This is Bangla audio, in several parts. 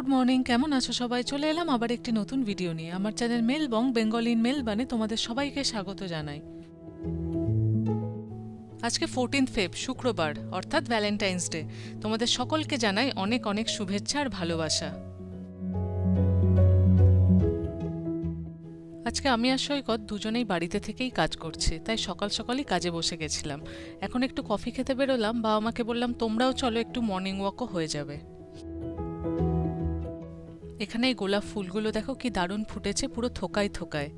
গুড মর্নিং, কেমন আছো সবাই? চলে এলাম আবার একটি নতুন ভিডিও নিয়ে। আমার চ্যানেল মেলবং, বেঙ্গল ইন মেলবানে তোমাদের সবাইকে স্বাগত জানাই। আজকে ফোরটিন্থ ফেব শুক্রবার, অর্থাৎ ভ্যালেন্টাইন্স ডে তোমাদের সকলকে জানাই অনেক অনেক শুভেচ্ছা আর ভালোবাসা। আজকে আমি আর সৈকত দুজনেই বাড়িতে থেকেই কাজ করছি, তাই সকাল সকালই কাজে বসে গেছিলাম। এখন একটু কফি খেতে বেরোলাম, বাবা মাকে বললাম, তোমরাও চলো একটু মর্নিং ওয়াকও হয়ে যাবে। এখানে এই গোলাপ ফুলগুলো দেখো কি দারুণ ফুটেছে, পুরো থোকায় থোকায়।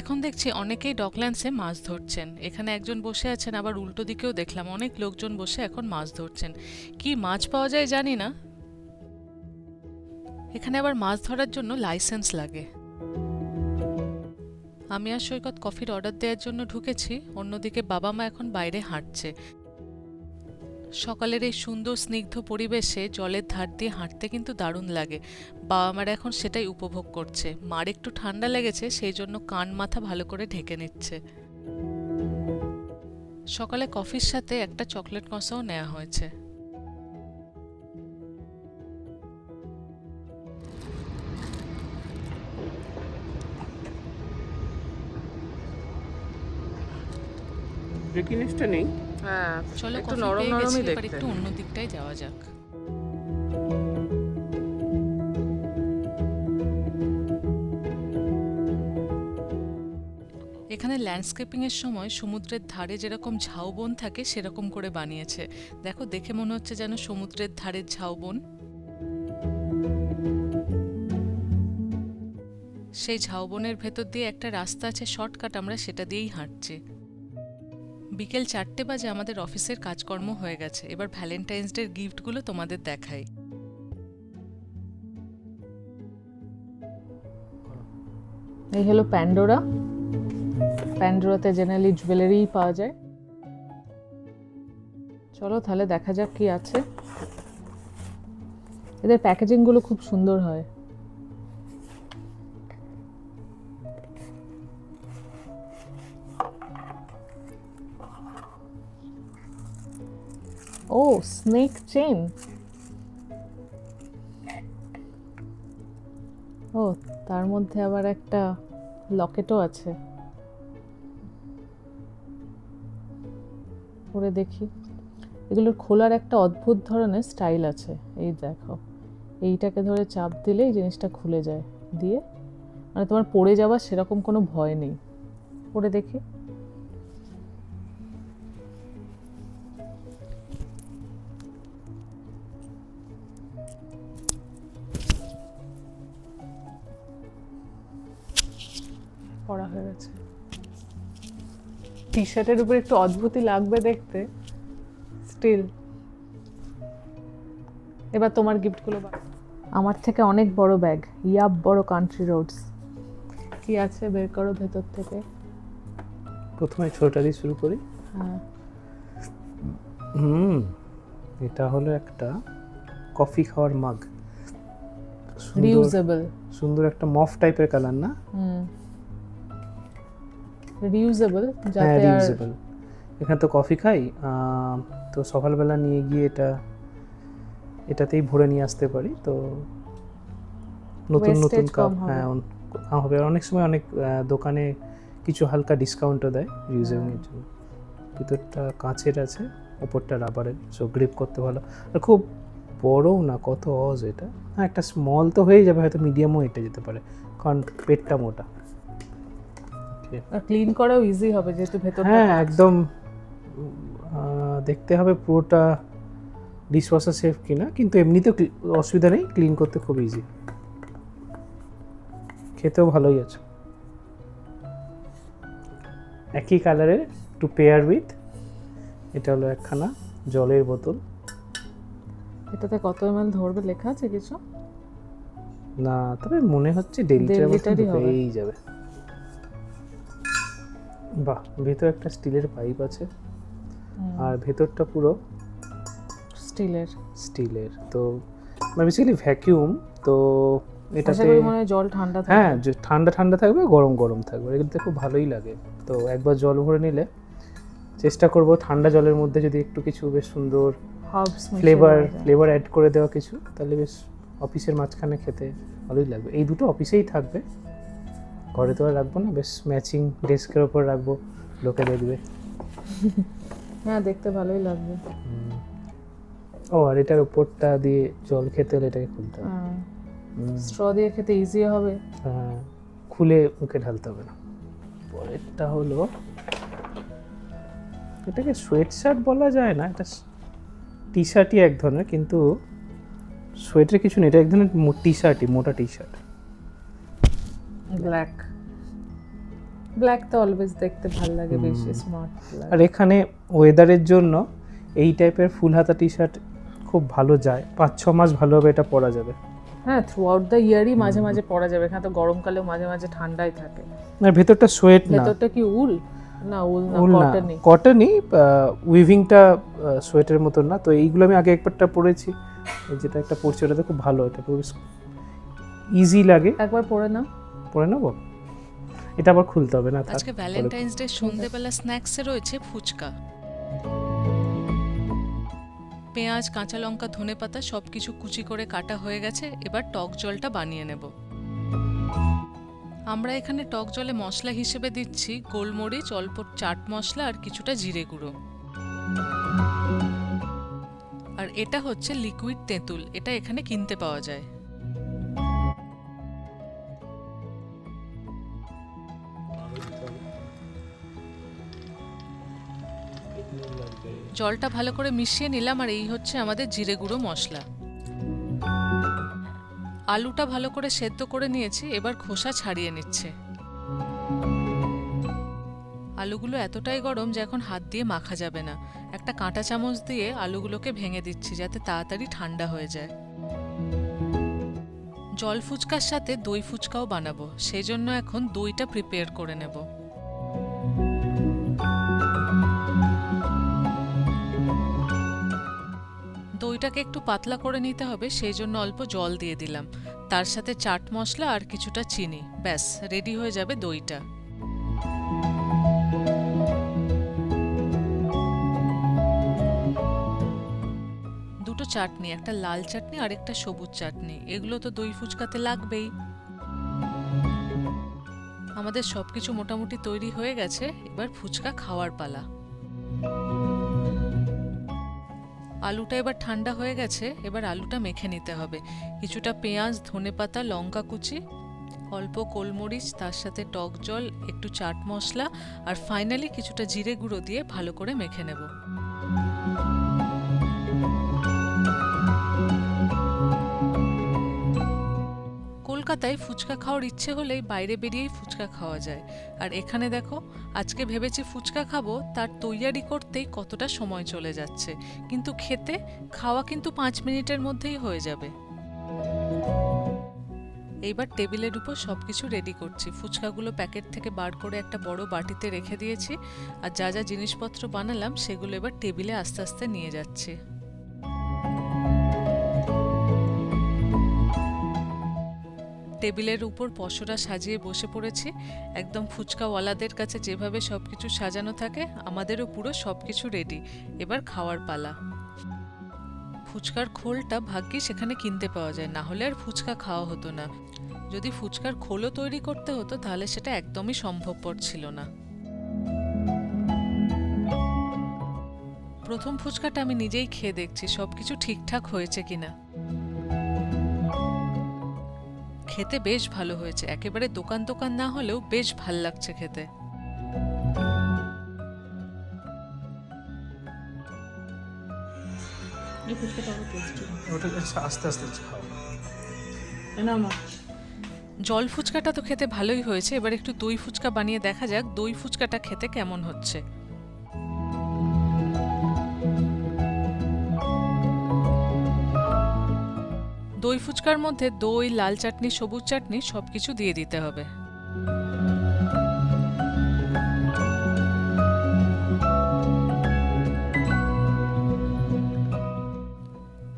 এখন দেখছি অনেকেই ডকল্যান্ডসে মাছ ধরছেন। এখানে একজন বসে আছেন, আবার উল্টো দিকেও দেখলাম, অনেক লোকজন বসে এখন মাছ ধরছেন। কি মাছ পাওয়া যায় জানি না। এখানে আবার মাছ ধরার জন্য লাইসেন্স লাগে। আমি আর সৈকত কফির অর্ডার দেওয়ার জন্য ঢুকেছি, অন্যদিকে বাবা মা এখন বাইরে হাঁটছে। সকালের এই সুন্দর স্নিগ্ধ পরিবেশে জলের ধার দিয়ে হাঁটতে কিন্তু দারুণ লাগে। বাবা মার এখন সেটাই উপভোগ করছে। মার একটু ঠান্ডা লেগেছে, সেই জন্য কান মাথা ভালো করে ঢেকে নিচ্ছে। সকালে কফির সাথে একটা চকলেট কষাও নেওয়া হয়েছে। জিনিসটা নেই হ্যাঁ চলো একটু নরম নরমই দেখতে। একটু অন্য দিকটায় যাওয়া যাক। এখানে ল্যান্ডস্কেপিং এর সময় সমুদ্রের ধারে যেরকম ঝাউবন থাকে সেরকম করে বানিয়েছে। দেখো দেখে মনে হচ্ছে যেন সমুদ্রের ধারের ঝাউবন। সেই ঝাউবনের ভেতর দিয়ে একটা রাস্তা আছে শর্টকাট আমরা সেটা দিয়েই হাঁটছি। বিকেল চারটে বাজে আমাদের অফিসের কাজকর্ম হয়ে গেছে। এবার ভ্যালেন্টাইন্স ডের গিফটগুলো তোমাদের দেখাই। এই হলো প্যান্ডোরা প্যান্ডোরাতে জেনারেলি জুয়েলারি পাওয়া যায়। চলো তাহলে দেখা যাক কি আছে। এদের প্যাকেজিংগুলো খুব সুন্দর হয়। ও স্নেক চেন ও, তার মধ্যে আবার একটা লকেটও আছে। পরে দেখি। এগুলোর খোলার একটা অদ্ভুত ধরনের স্টাইল আছে। এই দেখো। এইটাকে ধরে চাপ দিলে এই জিনিসটা খুলে যায়। দিয়ে মানে তোমার পড়ে যাওয়ার সেরকম কোনো ভয় নেই। পরে দেখি। পড়া হয়ে গেছে। টি শার্টের উপর একটু অদ্ভুতই লাগবে দেখতে। স্টিল এবার তোমার গিফটগুলো আমার থেকে অনেক বড় ব্যাগ ইয়াব বড় কান্ট্রি রোডস কি আছে বের করো ভেতর থেকে? প্রথমে ছোটটা দিয়ে শুরু করি। হ্যাঁ। হুম এটা হলো একটা কফি খাওয়ার মাগ রিউজেবল সুন্দর একটা মফ টাইপের কালার না? হুম। রিউজেবল হ্যাঁ রিউজেবল এখানে তো কফি খাই তো সকালবেলা নিয়ে গিয়ে এটা এটাতেই ভরে নিয়ে আসতে পারি তো নতুন নতুন কাপ হ্যাঁ হবে। অনেক সময় অনেক দোকানে কিছু হালকা ডিসকাউন্টও দেয় রিউজেবলের জন্য। ভিতরটা কাঁচের আছে ওপরটা রাবারের সো গ্রিপ করতে ভালো। আর খুব বড়ও না কত অজ এটা। হ্যাঁ একটা স্মল তো হয়ে যাবে হয়তো মিডিয়ামও এটা যেতে পারে কারণ পেটটা মোটা। Okay. ক্লিন করাও ইজি হবে যেহেতু ভেতরটা হ্যাঁ একদম দেখতে হবে পুরোটা ডিশওয়াশার সেফ কিনা কিন্তু এমনিতেও cl- অসুবিধা নেই ক্লিন করতে খুব ইজি খেতেও ভালোই আছে। একই কালারের টু পেয়ার উইথ এটা হলো একখানা জলের বোতল। এটাতে কত এমএল ধরবে লেখা আছে কিছু? না তবে মনে হচ্ছে লিটার মতো হয়েই যাবে। বাহ ভেতরে একটা স্টিলের পাইপ আছে। আর ভেতরটা পুরো স্টিলের। স্টিলের। তো মানে বেসিক্যালি ভ্যাকিউম তো এটাতে মনে জল ঠান্ডা থাকে হ্যাঁ যে ঠান্ডা ঠান্ডা থাকবে গরম গরম থাকবে। এগুলোতে খুব ভালোই লাগে। তো একবার জল ভরে নিলে চেষ্টা করব ঠান্ডা জলের মধ্যে যদি একটু কিছু বেশ সুন্দর হার্বস ফ্লেভার ফ্লেভার অ্যাড করে দেওয়া কিছু তাহলে বেশ অফিসের মাঝখানে খেতে ভালোই লাগবে। এই দুটো অফিসেই থাকবে। ঘরে তো আর রাখব না বেশ ম্যাচিং ডেস্কের ওপর রাখব লোকে দেখবে। হ্যাঁ দেখতে ভালোই লাগবে। ও আর এটার উপরটা দিয়ে জল খেতে হলে এটাকে খুলতে হবে। হুম। স্ট্র দিয়ে খেতে ইজি হবে। হ্যাঁ, খুলে মুখে ঢালতে হবে না। পরেরটা হলো এটাকে সোয়েট শার্ট বলা যায় না এটা টি শার্টই এক ধরনের কিন্তু সোয়েটার কিছু নেই এটা এক ধরনের টি শার্টই মোটা টি শার্ট ব্ল্যাক ব্ল্যাক তো অলওয়েজ দেখতে ভালো লাগে বেশি স্মার্ট আর এখানে ওয়েদারের জন্য এই টাইপের ফুল হাতা টি শার্ট খুব ভালো যায়। পাঁচ ছ মাস ভালোভাবে এটা পরা যাবে। হ্যাঁ থ্রু আউট দ্য ইয়ারই মাঝে মাঝে পরা যাবে। এখানে তো গরমকালেও মাঝে মাঝে ঠান্ডাই থাকে। আর ভেতরটা সোয়েট না। ভেতরটা কি উল? না উল না না। কটনই কটনই উইভিংটা সোয়েটারের মতন না। তো এইগুলো আমি আগে একবারটা পরেছি। যেটা একটা পরছি ওটাতে খুব ভালো এটা খুব ইজি লাগে। একবার পরে নাও। পরে নেব? এটা আবার খুলতে হবে না আজকে ভ্যালেন্টাইন্স ডে সন্ধেবেলা স্ন্যাক্সে রয়েছে ফুচকা। পেঁয়াজ কাঁচা লঙ্কা ধনে পাতা সব কিছু কুচি করে কাটা হয়ে গেছে এবার টক জলটা বানিয়ে নেব। আমরা এখানে টক জলে মশলা হিসেবে দিচ্ছি গোলমরিচ অল্প চাট মশলা আর কিছুটা জিরে গুঁড়ো। আর এটা হচ্ছে লিকুইড তেঁতুল এটা এখানে কিনতে পাওয়া যায়। জলটা ভালো করে মিশিয়ে নিলাম আর এই হচ্ছে আমাদের জিরে গুঁড়ো মশলা। আলুটা ভালো করে সেদ্ধ করে নিয়েছি, এবার খোসা ছাড়িয়ে নিচ্ছে। আলুগুলো এতটাই গরম যে এখন হাত দিয়ে মাখা যাবে না। একটা কাঁটা চামচ দিয়ে আলুগুলোকে ভেঙে দিচ্ছি যাতে তাড়াতাড়ি ঠান্ডা হয়ে যায়। জল ফুচকার সাথে দই ফুচকাও বানাবো সেই জন্য এখন দইটা প্রিপেয়ার করে নেব। দইটাকে একটু পাতলা করে নিতে হবে, সেই জন্য অল্প জল দিয়ে দিলাম। তার সাথে চাট মশলা আর কিছুটা চিনি। ব্যাস, রেডি হয়ে যাবে দইটা। দুটো চাটনি, একটা লাল চাটনি আর একটা সবুজ চাটনি। এগুলো তো দই ফুচকাতে লাগবেই। আমাদের সবকিছু মোটামুটি তৈরি হয়ে গেছে। এবার ফুচকা খাওয়ার পালা। আলুটা এবার ঠান্ডা হয়ে গেছে, এবার আলুটা মেখে নিতে হবে। কিছুটা পেঁয়াজ ধনে পাতা লঙ্কা কুচি অল্প কোলমরিচ তার সাথে টক জল, একটু চাট মশলা, আর ফাইনালি কিছুটা জিরে গুঁড়ো দিয়ে ভালো করে মেখে নেব। কলকাতায় ফুচকা খাওয়ার ইচ্ছে হলেই বাইরে বেরিয়েই ফুচকা খাওয়া যায়। আর এখানে দেখো, আজকে ভেবেছি ফুচকা খাব, তার তৈয়ারি করতেই কতটা সময় চলে যাচ্ছে। কিন্তু খেতে, খাওয়া কিন্তু পাঁচ মিনিটের মধ্যেই হয়ে যাবে। এইবার টেবিলের উপর সব কিছু রেডি করছি। ফুচকাগুলো প্যাকেট থেকে বার করে একটা বড় বাটিতে রেখে দিয়েছি। আর যা যা জিনিসপত্র বানালাম, সেগুলো এবার টেবিলে আস্তে আস্তে নিয়ে যাচ্ছি। টেবিলের উপর পশরা সাজিয়ে বসে পড়েছি। একদম ফুচকাওয়ালাদের কাছে যেভাবে সব কিছু সাজানো থাকে, আমাদেরও পুরো সব কিছু রেডি এবার খাওয়ার পালা। ফুচকার খোলটা ভাগ্যে সেখানে কিনতে পাওয়া যায়, না হলে আর ফুচকা খাওয়া হতো না। যদি ফুচকার খোলও তৈরি করতে হতো, তাহলে সেটা একদমই সম্ভবপর ছিল না। প্রথম ফুচকাটা আমি নিজেই খেয়ে দেখছি সব কিছু ঠিকঠাক হয়েছে কিনা। খেতে বেশ ভালো হয়েছে। একেবারে দোকান দোকান না হলেও বেশ ভালো লাগছে খেতে। ওটা আস্তে আস্তে খাও। না মা। জল ফুচকাটা তো খেতে ভালোই হয়েছে। এবার একটু দই ফুচকা বানিয়ে দেখা যাক। দই ফুচকাটা খেতে কেমন হচ্ছে। দই ফুচকার মধ্যে দই, লাল চাটনি, সবুজ চাটনি সব কিছু দিয়ে দিতে হবে।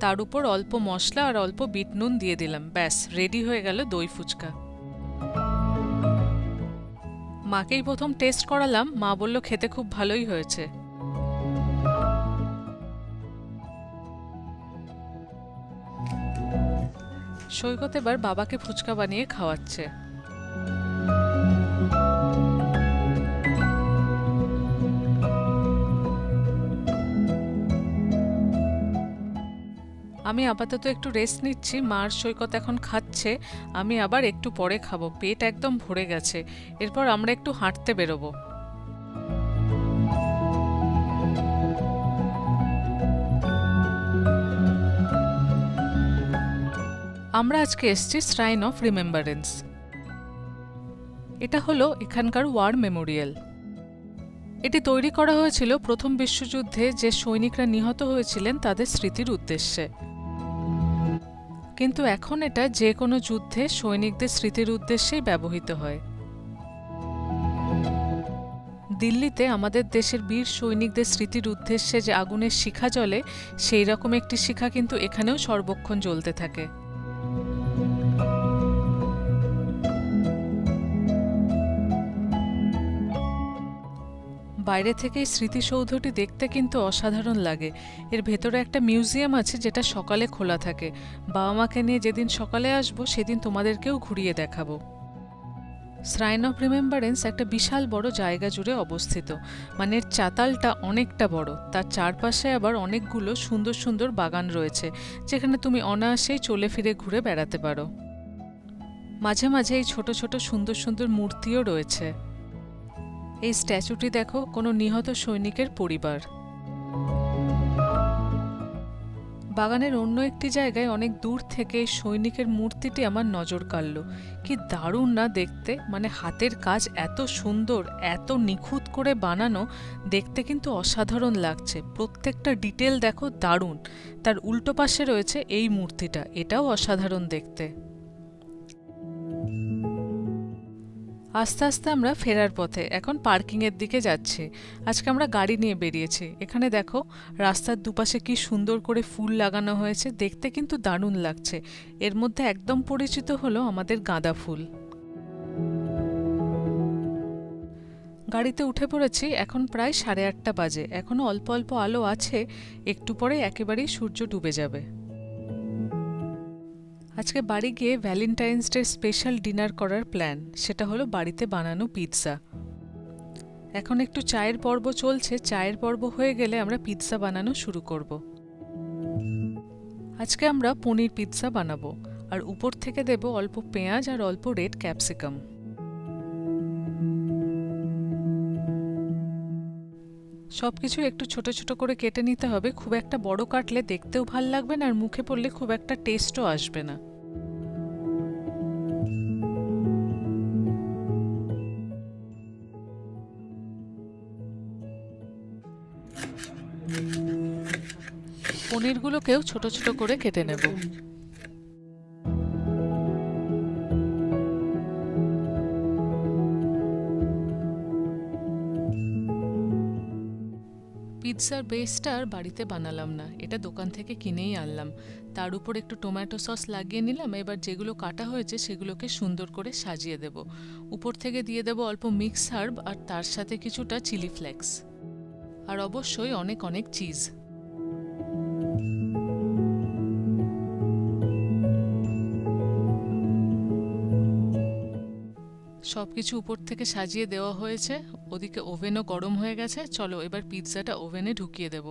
তার উপর অল্প মশলা আর অল্প বিট নুন দিয়ে দিলাম। ব্যাস, রেডি হয়ে গেল দই ফুচকা। মাকেই প্রথম টেস্ট করালাম। মা বলল, খেতে খুব ভালোই হয়েছে। সৈকত এবার বাবাকে ফুচকা বানিয়ে খাওয়াচ্ছে। আমি আপাতত একটু রেস্ট নিচ্ছি, মার সৈকত এখন খাচ্ছে, আমি আবার একটু পরে খাব, পেট একদম ভরে গেছে, এরপর আমরা একটু হাঁটতে বেরোবো। আমরা আজকে এসেছি শ্রাইন অফ রিমেম্বারেন্স এটা হলো এখানকার ওয়ার মেমোরিয়াল। এটি তৈরি করা হয়েছিল প্রথম বিশ্বযুদ্ধে যে সৈনিকরা নিহত হয়েছিলেন তাদের স্মৃতির উদ্দেশ্যে। কিন্তু এখন এটা যে কোনো যুদ্ধে সৈনিকদের স্মৃতির উদ্দেশ্যেই ব্যবহৃত হয়। দিল্লিতে আমাদের দেশের বীর সৈনিকদের স্মৃতির উদ্দেশ্যে যে আগুনের শিখা জ্বলে, সেই রকম একটি শিখা কিন্তু এখানেও সর্বক্ষণ জ্বলতে থাকে। বাইরে থেকে এই স্মৃতিসৌধটি দেখতে কিন্তু অসাধারণ লাগে। এর ভেতরে একটা মিউজিয়াম আছে যেটা সকালে খোলা থাকে। বাবা মাকে নিয়ে যেদিন সকালে আসব, সেদিন তোমাদেরকেও ঘুরিয়ে দেখাবো। শ্রাইন অফ রিমেম্বারেন্স একটা বিশাল বড় জায়গা জুড়ে অবস্থিত। মানে চাতালটা অনেকটা বড়। তার চারপাশে আবার অনেকগুলো সুন্দর সুন্দর বাগান রয়েছে, যেখানে তুমি অনায়াসেই চলে ফিরে ঘুরে বেড়াতে পারো। মাঝে মাঝে এই ছোট ছোট সুন্দর সুন্দর মূর্তিও রয়েছে। এই স্ট্যাচুটি দেখো, কোনো নিহত সৈনিকের পরিবার। বাগানের অন্য একটি জায়গায় অনেক দূর থেকে এই সৈনিকের মূর্তিটি আমার নজর কাড়ল। কি দারুণ না দেখতে? মানে হাতের কাজ এত সুন্দর, এত নিখুঁত করে বানানো, দেখতে কিন্তু অসাধারণ লাগছে। প্রত্যেকটা ডিটেল দেখো দারুণ। তার উল্টো পাশে রয়েছে এই মূর্তিটা, এটাও অসাধারণ দেখতে। আস্তে আস্তে আমরা ফেরার পথে, এখন পার্কিংয়ের দিকে যাচ্ছি। আজকে আমরা গাড়ি নিয়ে বেরিয়েছি। এখানে দেখো, রাস্তার দুপাশে কি সুন্দর করে ফুল লাগানো হয়েছে, দেখতে কিন্তু দারুণ লাগছে। এর মধ্যে একদম পরিচিত হলো আমাদের গাঁদা ফুল। গাড়িতে উঠে পড়েছি, এখন প্রায় সাড়ে আটটা বাজে। এখনও অল্প অল্প আলো আছে, একটু পরে একেবারেই সূর্য ডুবে যাবে। আজকে বাড়ি গিয়ে ভ্যালেন্টাইন্স ডে স্পেশাল ডিনার করার প্ল্যান সেটা হলো বাড়িতে বানানো পিৎজা এখন একটু চায়ের পর্ব চলছে। চায়ের পর্ব হয়ে গেলে আমরা পিৎজা বানানো শুরু করব। আজকে আমরা পনির পিৎজা বানাবো। আর উপর থেকে দেব অল্প পেঁয়াজ আর অল্প রেড ক্যাপসিকাম সব কিছু একটু ছোট ছোট করে কেটে নিতে হবে। খুব একটা বড় কাটলে দেখতেও ভালো লাগবে না আর মুখে পড়লে খুব একটা টেস্টও আসবে না। পনিরগুলোকেও ছোট ছোট করে কেটে নেব। পিৎজার বেসটা আর বাড়িতে বানালাম না। এটা দোকান থেকে কিনেই আনলাম। তার উপর একটু টমেটো সস লাগিয়ে নিলাম। এবার যেগুলো কাটা হয়েছে সেগুলোকে সুন্দর করে সাজিয়ে দেব। উপর থেকে দিয়ে দেব অল্প মিক্স হার্ব আর তার সাথে কিছুটা চিলি ফ্লেক্স আর অবশ্যই অনেক অনেক চিজ। সব কিছু উপর থেকে সাজিয়ে দেওয়া হয়েছে, ওদিকে ওভেনও গরম হয়ে গেছে, চলো এবার পিৎজাটা ওভেনে ঢুকিয়ে দেব।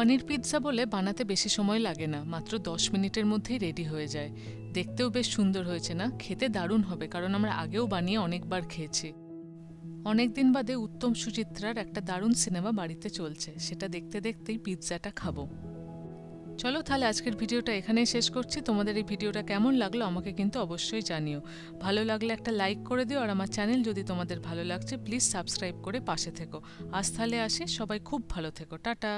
পনির পিৎজা বলে বানাতে বেশি সময় লাগে না, মাত্র দশ মিনিটের মধ্যেই রেডি হয়ে যায়। দেখতেও বেশ সুন্দর হয়েছে না? খেতে দারুণ হবে, কারণ আমরা আগেও বানিয়ে অনেকবার খেয়েছি। অনেক দিন বাদে উত্তম সুচিত্রার একটা দারুণ সিনেমা বাড়িতে চলছে, সেটা দেখতে দেখতেই পিৎজাটা খাব। চলো তাহলে আজকের ভিডিওটা এখানেই শেষ করছি। তোমাদের এই ভিডিওটা কেমন লাগল আমাকে কিন্তু অবশ্যই জানিও। ভালো লাগলে একটা লাইক করে দিও, আর আমার চ্যানেল যদি তোমাদের ভালো লাগছে, প্লিজ সাবস্ক্রাইব করে পাশে থেকো। আজ তাহলে আসি, সবাই খুব ভালো থেকো। টাটা।